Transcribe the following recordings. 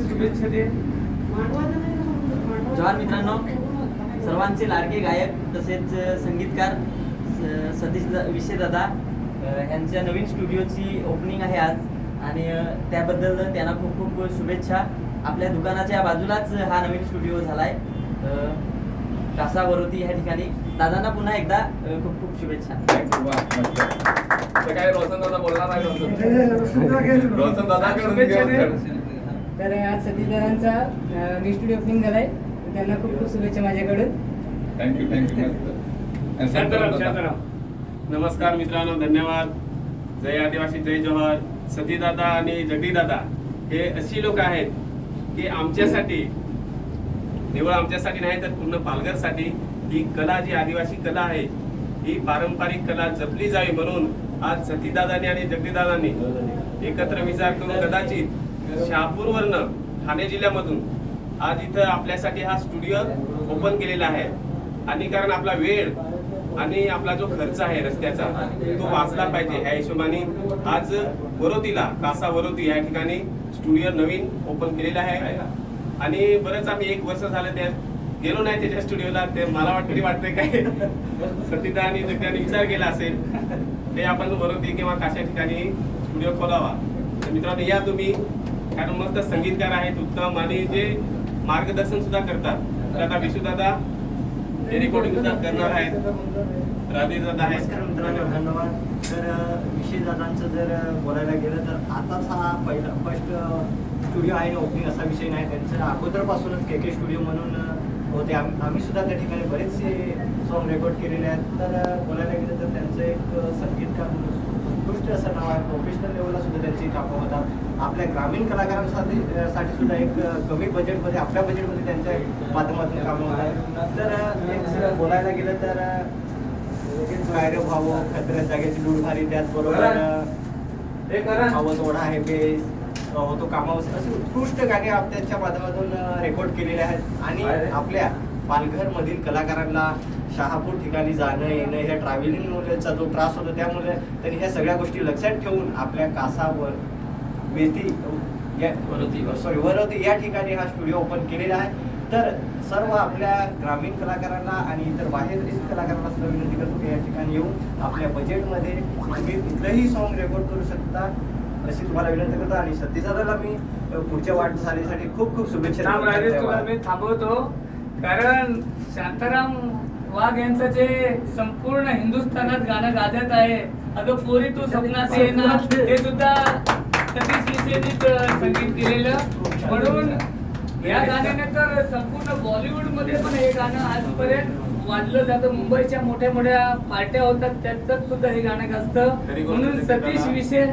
शुभेच्छा दे मित्रांनो सर्वांचे लाडके गायक तसेच संगीतकार सतीश विषय दादा यांच्या नवीन स्टुडिओची ओपनिंग आहे आज. आणि त्याबद्दल त्यांना खूप खूप शुभेच्छा. आपल्या दुकानाच्या बाजूलाच हा नवीन स्टुडिओ झालाय. कासा वरोती या ठिकाणी. दादांना पुन्हा एकदा खूप खूप शुभेच्छा. काय रोशन दादा बोलणार नाही रोशन दादा. तर आज सतीशदारांचा न्यू स्टुडिओ ओपनिंग झालाय. त्यांना खूप खूप शुभेच्छा माझ्याकडून. थँक्यू थँक्यू मस्त शांताराम शांताराम नमस्कार मित्रांनो धन्यवाद. जय आदिवासी जय जोहर सतीदादा आणि जगदीदादा हे अशी लोक आहेत की आमच्यासाठी निवळ आमच्यासाठी नाही तर पूर्ण पालघरसाठी ही कला जी आदिवासी कला आहे ही पारंपरिक कला जपली जावी म्हणून आज सतीदादांनी आणि जगदीदादांनी एकत्र विचार करून कदाचित शहापूरवरनं ठाणे जिल्ह्यामधून आज इथं आपल्यासाठी हा स्टुडिओ ओपन केलेला आहे. आणि कारण आपला वेळ आणि आपला जो खर्च आहे रस्त्याचा तो वाचला पाहिजे. ह्या हिशोबाने आज वरोतीला कासा वरोती या ठिकाणी स्टुडिओ नवीन ओपन केलेला आहे. आणि बरंच आम्ही एक वर्ष झालं त्या गेलो नाही त्याच्या स्टुडिओला ते मला वाट वाटतंय काय? सतीदा आणि जगदाने विचार केला असेल ते आपण वरोती किंवा काशा ठिकाणी स्टुडिओ खोलावा. तर मित्रांनो या तुम्ही. कारण मस्त संगीतकार आहेत उत्तम आणि जे मार्गदर्शन सुद्धा करतात. तर आता विशुदादा हे रेकॉर्डिंग सुद्धा करणार आहेत दादा आहेत. नमस्कार मित्रांनो धन्यवाद. तर विशेष दादांचं जर बोलायला गेलं तर आताच हा पहिला फर्स्ट स्टुडिओ आहे ओपनिंग असा विषय नाही. त्यांचं अगोदरपासूनच के के स्टुडिओ म्हणून होते. आम- आम्ही सुद्धा त्या ठिकाणी बरेचसे सॉन्ग रेकॉर्ड केलेले आहेत. तर बोलायला गेलं तर त्यांचं एक संगीतकार उत्कृष्ट असं नाव आहे. प्रोफेशनल लेवलला सुद्धा त्यांची कामं आपल्या ग्रामीण कलाकारांसाठी साठी सुद्धा एक कमी बजेटमध्ये आपल्या बजेटमध्ये त्यांच्या माध्यमातून कामं तर अ, एक जर बोलायला गेलं तर अ, काय रे भाऊ खतऱ्या जागेची लूट भारी त्याचबरोबर भाऊ थोडा आहे बेस तो कामावर असे उत्कृष्ट गाणे त्यांच्या माध्यमातून रेकॉर्ड केलेले आहेत. आणि आपल्या पालघर मधील कलाकारांना शहापूर ठिकाणी जाणं येणं ह्या ट्रॅव्हलिंगचा जो त्रास होतो त्यामुळे त्यांनी ह्या सगळ्या गोष्टी लक्षात ठेवून आपल्या कासावर वेती या सॉरी वरवती या ठिकाणी हा स्टुडिओ ओपन केलेला आहे. तर सर्व आपल्या ग्रामीण कलाकारांना आणि इतर बाहेरील कलाकारांना सुद्धा विनंती करतो की या ठिकाणी येऊन आपल्या बजेटमध्ये तुम्ही कुठलंही सॉन्ग रेकॉर्ड करू शकता अशी तुम्हाला विनंती करतो. आणि सतीदादाला मी पुढच्या वाटचालीसाठी खूप खूप शुभेच्छा. मी थांबवतो. कारण शांताराम वाघ यांचं जे संपूर्ण हिंदुस्थानात गाणं गाजत आहे अगं पोरी तू ना ते सुद्धा सतीश विषयीच संगीत केलेलं म्हणून या गाण्याने तर संपूर्ण बॉलिवूडमध्ये पण हे गाणं आजपर्यंत वाजलं जातं. मुंबईच्या मोठ्या मोठ्या पार्ट्या होतात त्याच्यात सुद्धा हे गाणं गाजतं. म्हणून सतीश. विषय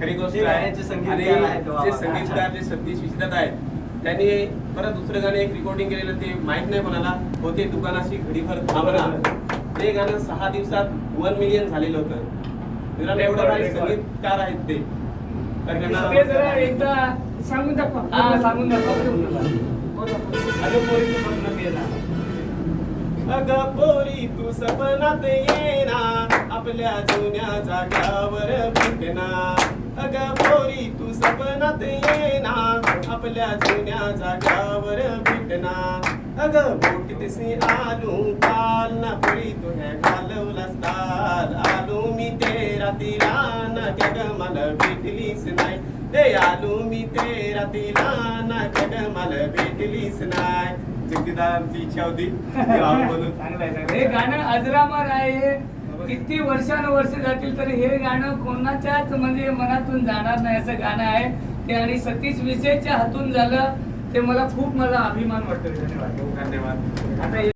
खरी गोष्ट जे संगीतकार जे सतीश विश्वनाथ आहेत. त्यांनी परत दुसरं गाणं एक रेकॉर्डिंग केलेलं ते माहीत नाही कोणाला. होते दुकानाशी घडीभर थांबला ते गाणं सहा दिवसात वन मिलियन झालेलं होतं. मित्रांनो एवढं संगीतकार आहेत ते. ते जरा त्यांना एकदा सांगून दाखवा. हा सांगून दाखवा. अगं पोरी तू सपनात येना आपल्या जुन्या जाग्यावर भेटना अगं पोरी तू सपनात येना आपल्या जुन्या जाग्यावर भेटना अगं बोटीतसी आलू काल ना पोरी तुझ्या घालवलास ताल आलू मी तेरा तिला ना जग मला भेटलीस नाही. ते आलू मी तेरा तिला ना जग मला भेटलीस नाही. जगदीदारांची इच्छा होती. हे गाणं अजरामर आहे. किती वर्षानुवर्ष जातील तरी हे गाणं कोणाच्याच म्हणजे मनातून जाणार नाही असं गाणं आहे. ते आणि सतीश विषयच्या हातून झालं ते मला खूप मला अभिमान वाटतो धन्यवाद. धन्यवाद. आता